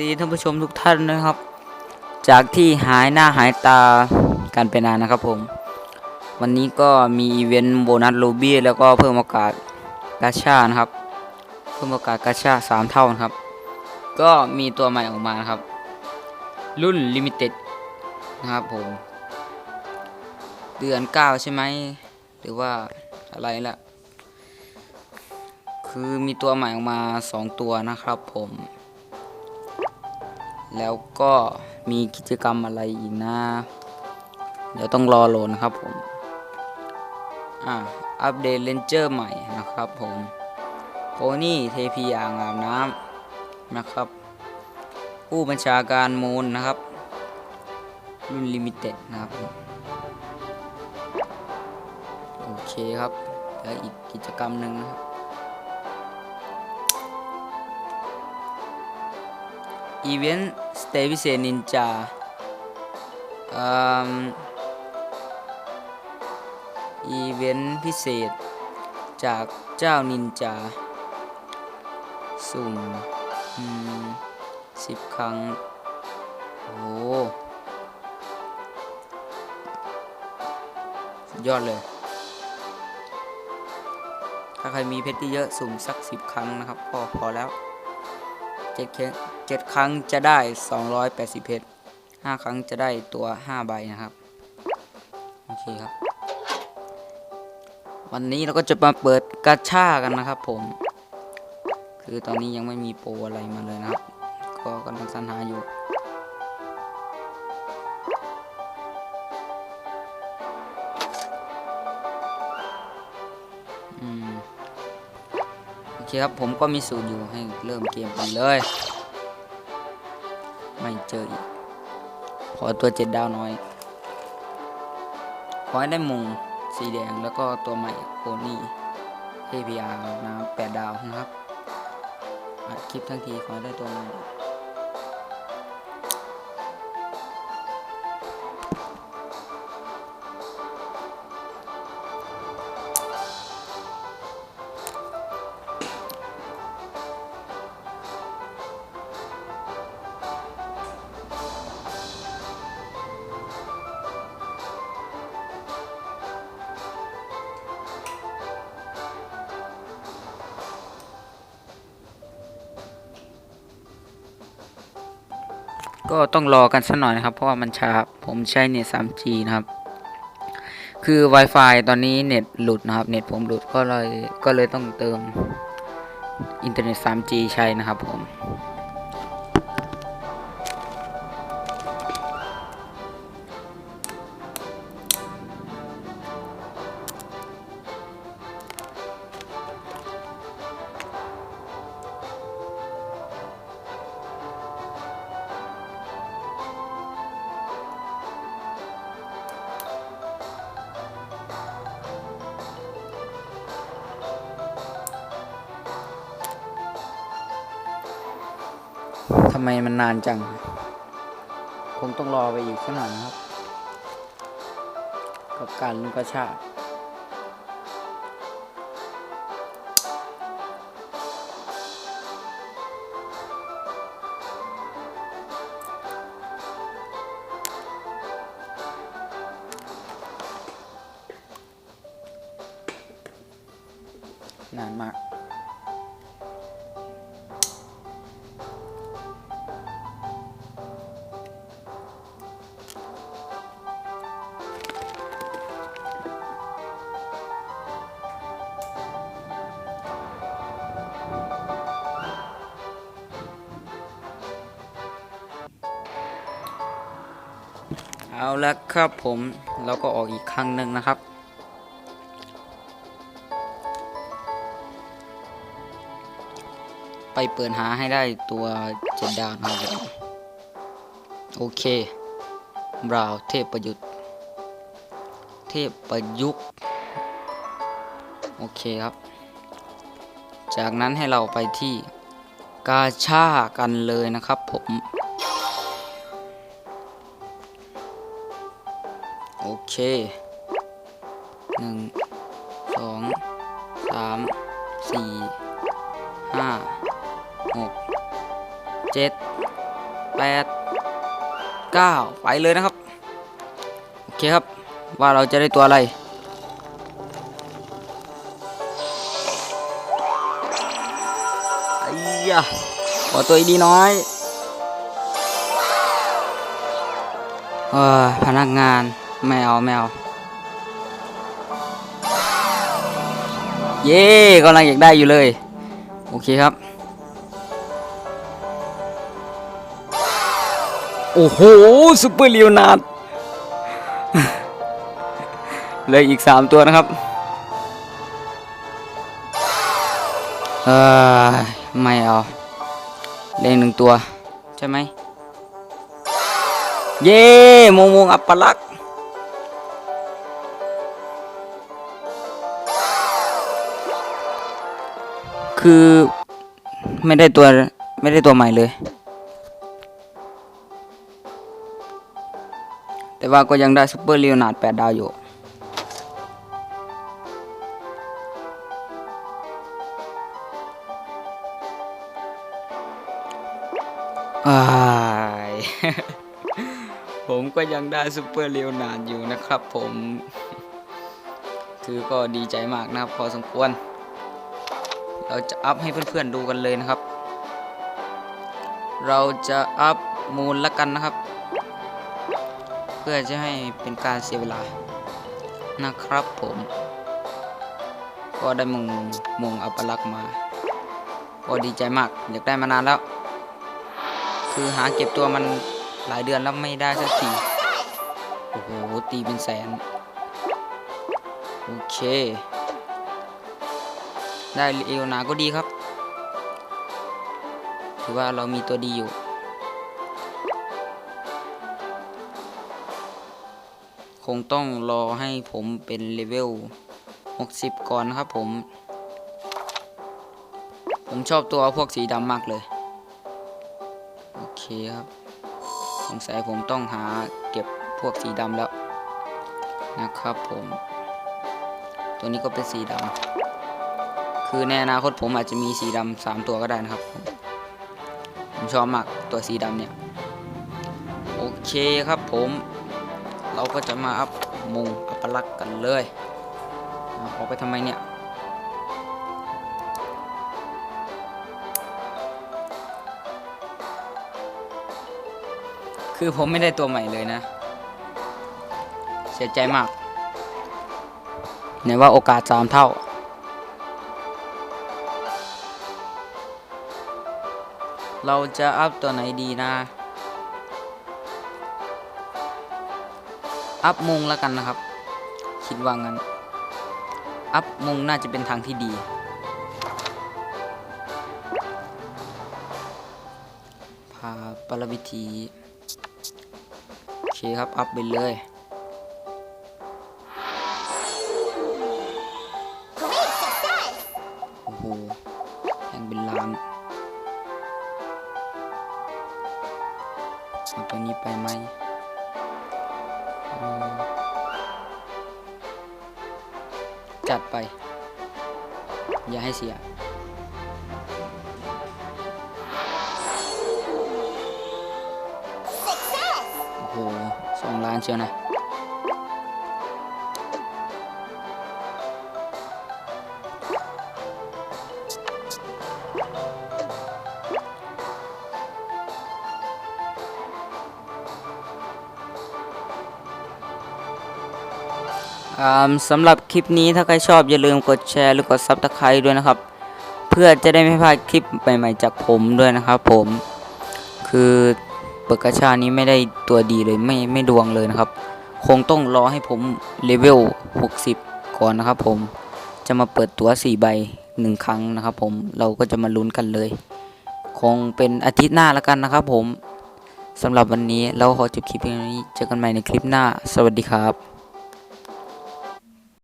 ดีท่านผู้ชมทุกท่านนะครับ จากที่หายหน้าหายตากันไปนานนะครับผม วันนี้ก็มีอีเวนต์โบนัสโลบี้แล้วก็เพิ่มโอกาสกาชานะครับ เพิ่มโอกาสกาชาสามเท่านะครับ ก็มีตัวใหม่ออกมานะครับ รุ่นลิมิเต็ดนะครับผม เดือน9ใช่ไหม หรือว่าอะไรล่ะ คือมีตัวใหม่ออกมา2ตัวนะครับผม แล้วก็มีกิจกรรมอะไรอีกนะ เดี๋ยวต้องรอโหลดนะครับผม อ่า อัปเดตเลนเจอร์ใหม่นะครับผมโพนี่เทพีอ่างอาบน้ำนะครับ ผู้บัญชาการมูลนะครับ รุ่นลิมิเต็ดนะครับ โอเคครับแล้วอีกกิจกรรมหนึ่งนะครับ อีเวนต์สเตพิเศษนินจาอีเวนต์พิเศษ จากเจ้านินจา สุ่มสิบครั้ง โอ้โหยอดเลย ถ้าใครมีเพชรที่เยอะ สุ่มสักสิบครั้งนะครับก็พอแล้ว เจ็ดครั้งเจ็ดครั้งจะได้ 280 เพชรห้าครั้งจะได้ตัว5ใบนะครับ โอเคครับ วันนี้เราก็จะมาเปิดกาชากันนะครับผม คือตอนนี้ยังไม่มีโปรอะไรมาเลยนะครับ ก็กำลังสรรหาอยู่ คครับ ผมก็มีสูตรอยู่ให้เริ่มเกมกันเลย ไม่เจออีก ขอตัวเจ็ดดาวน้อย ขอให้ได้มงสีแดงแล้วก็ตัวใหม่โคนี่ KPR นะแปดดาวนะครับ อัดคลิปทั้งทีขอให้ได้ตัวใหม่ ก็ต้องรอกันสักหน่อยนะครับ เพราะว่ามันช้าผมใช้เน็ต 3G นะครับ คือ Wi-Fi ตอนนี้เน็ตหลุดนะครับ เน็ตผมหลุดก็เลยก็เลยต้องเติมอินเทอร์เน็ต 3G ใช้นะครับผม ทำไมมันนานจัง คงต้องรอไปอีกสักหน่อยนะครับ กับการลุกกระชากนานมาก เอาละครับผมเราก็ออกอีกครั้งหนึ่งนะครับ ไปเปิดหาให้ได้ตัวเจ็ดดาวนะครับโอเคบราวเทพประยุทธ์เทพประยุกต์โอเคครับ จากนั้นให้เราไปที่กาชากันเลยนะครับผม โอเคหนึ่งสองสามสี่ห้าหกเจ็ดแปดเก้าไปเลยนะครับ โอเคครับว่าเราจะได้ตัวอะไรไอ้ยะขอตัวดีน้อยเออพนักงาน แมวแมวเอาเย้กำลังอยากได้อยู่เลย โอเคครับ โอ้โหซุปเปอร์ลีโอนาร์ดเลยอีกสามตัวนะครับเออไม่เอาเล่นหนึ่งตัว ใช่ไหม เย้มงมงอัปปลักษ คือไม่ได้ตัวไม่ได้ตัวใหม่เลย แต่ว่าก็ยังได้ซูเปอร์ลีโอนาร์ดแปดดาวอยู่อ้ผมก็ยังได้ซูเปอร์เรียวนาร์ดอยู่นะครับผม คือก็ดีใจมากนะครับพอสมควร เราจะอัพให้เพื่อนๆดูกันเลยนะครับ เราจะอัพมูลละกันนะครับ เพื่อจะให้เป็นการเสียเวลานะครับผม ก็ได้มงมงอัปลักษ์มาก็ดีใจมากอยากได้มานานแล้ว คือหาเก็บตัวมันหลายเดือนแล้วไม่ได้สักทีโอ้โหตีเป็นแสน โอเค ได้เอลนาก็ดีครับ ถือว่าเรามีตัวดีอยู่ คงต้องรอให้ผมเป็นเลเวล 60 ก่อนนะครับผม ผมชอบตัวพวกสีดำมากเลย โอเคครับ สงสัยผมต้องหาเก็บพวกสีดำแล้วนะครับผม ตัวนี้ก็เป็นสีดำ คือในอนาคตผมอาจจะมีสีดำสามตัวก็ได้นะครับผมผมชอบมากตัวสีดำเนี่ย โอเคครับผม เราก็จะมาอัพมุงอัปลักษ์กันเลยเอาออกไปทำไมเนี่ยคือผมไม่ได้ตัวใหม่เลยนะ เสียใจมากไหนว่าโอกาสสามเท่า เราจะอัพตัวไหนดีนะ อัพมุงแล้วกันนะครับ คิดว่างั้น อัพมุงน่าจะเป็นทางที่ดี พาปรวิธี โอเคครับ อัพไปเลยโอ้โห ตัวนี้ไปไหมอืมจัดไป อย่าให้เสียโอ้โหสองล้านเชียวนะ สำหรับคลิปนี้ถ้าใครชอบอย่าลืมกดแชร์หรือกดซับสไครต์ด้วยนะครับ เพื่อจะได้ไม่พลาดคลิปใหม่ๆจากผมด้วยนะครับผม คือเปิดกระชานี้ไม่ได้ตัวดีเลยไม่ไม่ดวงเลยนะครับ คงต้องรอให้ผมเลเวล 60 ก่อนนะครับผมจะมาเปิดตัว 4 ใบ 1 ครั้งนะครับผมเราก็จะมาลุ้นกันเลย คงเป็นอาทิตย์หน้าแล้วกันนะครับผมสำหรับวันนี้เราขอจบคลิปนี้เจอกันใหม่ในคลิปหน้า สวัสดีครับ